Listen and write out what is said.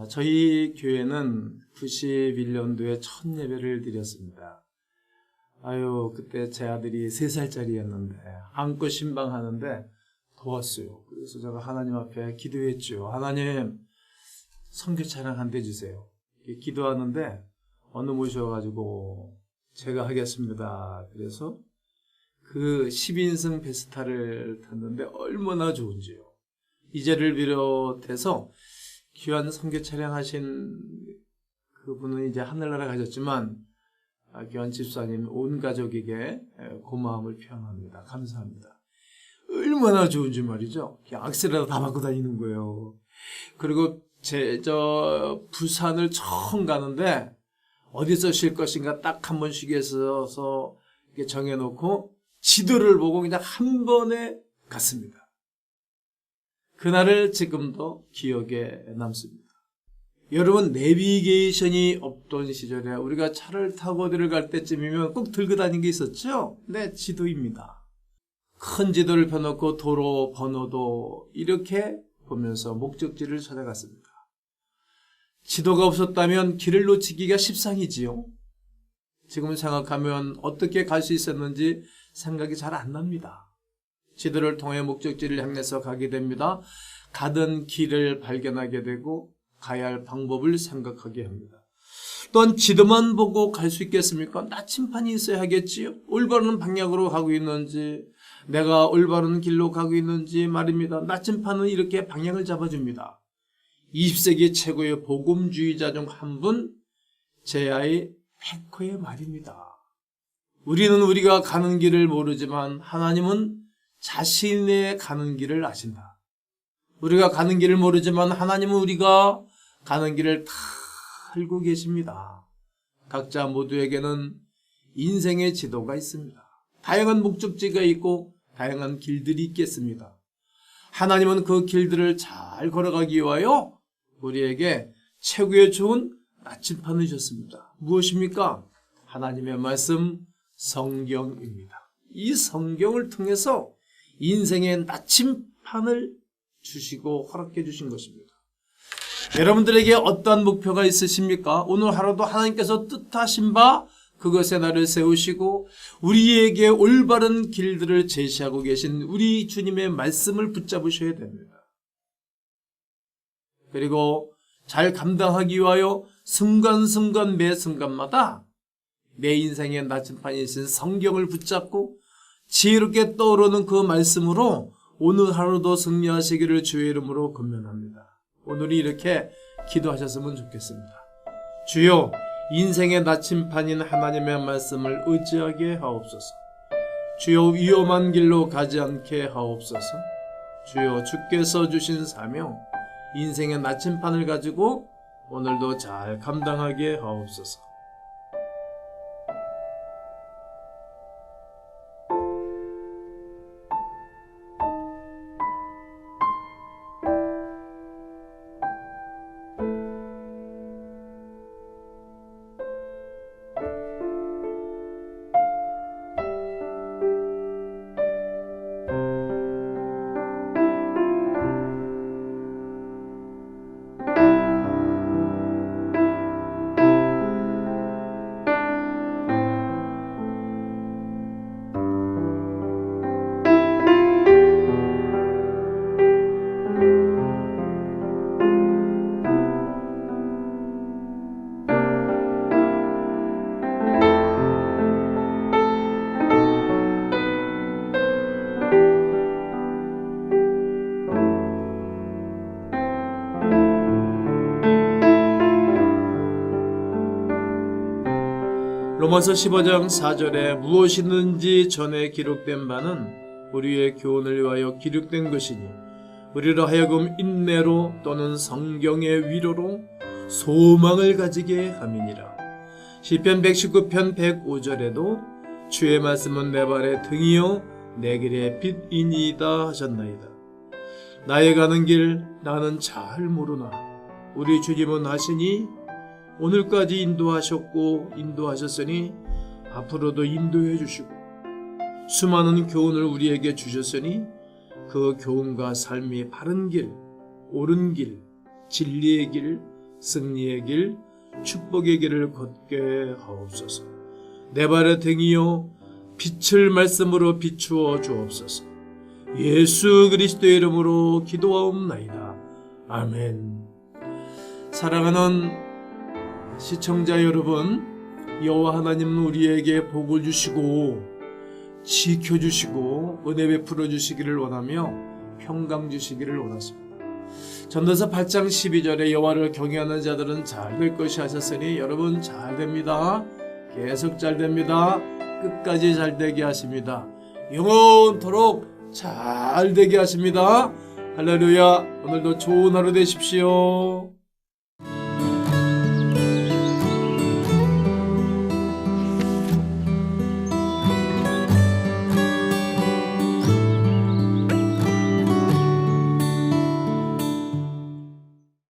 아, 저희 교회는 91년도에 첫 예배를 드렸습니다. 아유, 그때 제 아들이 3살짜리였는데, 안고 신방하는데 더웠어요. 그래서 제가 하나님 앞에 기도했죠. 하나님, 성교 촬영 한대 주세요. 기도하는데, 어느 모셔가지고, 제가 하겠습니다. 그래서 그 10인승 베스타를 탔는데 얼마나 좋은지요. 이제를 비롯해서 귀한 선교 촬영하신 그분은 이제 하늘나라 가셨지만 아, 귀한 집사님 온 가족에게 고마움을 표현합니다. 감사합니다. 얼마나 좋은지 말이죠. 악셀에다 다 받고 다니는 거예요. 그리고 제 저 부산을 처음 가는데 어디서 쉴 것인가 딱 한 번 쉬게해서 정해놓고 지도를 보고 그냥 한 번에 갔습니다. 그날을 지금도 기억에 남습니다. 여러분 내비게이션이 없던 시절에 우리가 차를 타고 어디를 갈 때쯤이면 꼭 들고 다니는 게 있었죠? 네, 지도입니다. 큰 지도를 펴놓고 도로 번호도 이렇게 보면서 목적지를 찾아갔습니다. 지도가 없었다면 길을 놓치기가 십상이지요. 지금 생각하면 어떻게 갈 수 있었는지 생각이 잘 안 납니다. 지도를 통해 목적지를 향해서 가게 됩니다. 가던 길을 발견하게 되고 가야 할 방법을 생각하게 합니다. 또한 지도만 보고 갈 수 있겠습니까? 나침판이 있어야 하겠지요. 올바른 방향으로 가고 있는지, 내가 올바른 길로 가고 있는지 말입니다. 나침판은 이렇게 방향을 잡아줍니다. 20세기 최고의 복음주의자 중 한 분, 제 아이 페코의 말입니다. 우리는 우리가 가는 길을 모르지만 하나님은 자신의 가는 길을 아신다. 우리가 가는 길을 모르지만 하나님은 우리가 가는 길을 다 알고 계십니다. 각자 모두에게는 인생의 지도가 있습니다. 다양한 목적지가 있고 다양한 길들이 있겠습니다. 하나님은 그 길들을 잘 걸어가기 위하여 우리에게 최고의 좋은 나침판을 주셨습니다. 무엇입니까? 하나님의 말씀 성경입니다. 이 성경을 통해서 인생의 나침판을 주시고 허락해 주신 것입니다. 여러분들에게 어떠한 목표가 있으십니까? 오늘 하루도 하나님께서 뜻하신 바 그것에 나를 세우시고 우리에게 올바른 길들을 제시하고 계신 우리 주님의 말씀을 붙잡으셔야 됩니다. 그리고 잘 감당하기 위하여 순간순간 매 순간마다 내 인생의 나침판이신 성경을 붙잡고 지혜롭게 떠오르는 그 말씀으로 오늘 하루도 승리하시기를 주의 이름으로 건면합니다. 오늘이 이렇게 기도하셨으면 좋겠습니다. 주여 인생의 나침판인 하나님의 말씀을 의지하게 하옵소서. 주여 위험한 길로 가지 않게 하옵소서. 주여 주께서 주신 사명 인생의 나침판을 가지고 오늘도 잘 감당하게 하옵소서. 로마서 15장 4절에 무엇이든지 전에 기록된 바는 우리의 교훈을 위하여 기록된 것이니 우리로 하여금 인내로 또는 성경의 위로로 소망을 가지게 함이니라. 시편 119편 105절에도 주의 말씀은 내 발의 등이요 내 길의 빛이니이다 하셨나이다. 나의 가는 길 나는 잘 모르나 우리 주님은 하시니 오늘까지 인도하셨고 인도하셨으니 앞으로도 인도해 주시고 수많은 교훈을 우리에게 주셨으니 그 교훈과 삶이 바른 길, 옳은 길, 진리의 길, 승리의 길, 축복의 길을 걷게 하옵소서. 내 발의 등이요 빛을 말씀으로 비추어 주옵소서. 예수 그리스도의 이름으로 기도하옵나이다. 아멘. 사랑하는 시청자 여러분, 여호와 하나님은 우리에게 복을 주시고 지켜 주시고 은혜 베풀어 주시기를 원하며 평강 주시기를 원하십니다. 전도서 8장 12절에 여호와를 경외하는 자들은 잘 될 것이 하셨으니 여러분 잘 됩니다. 계속 잘 됩니다. 끝까지 잘 되게 하십니다. 영원토록 잘 되게 하십니다. 할렐루야. 오늘도 좋은 하루 되십시오.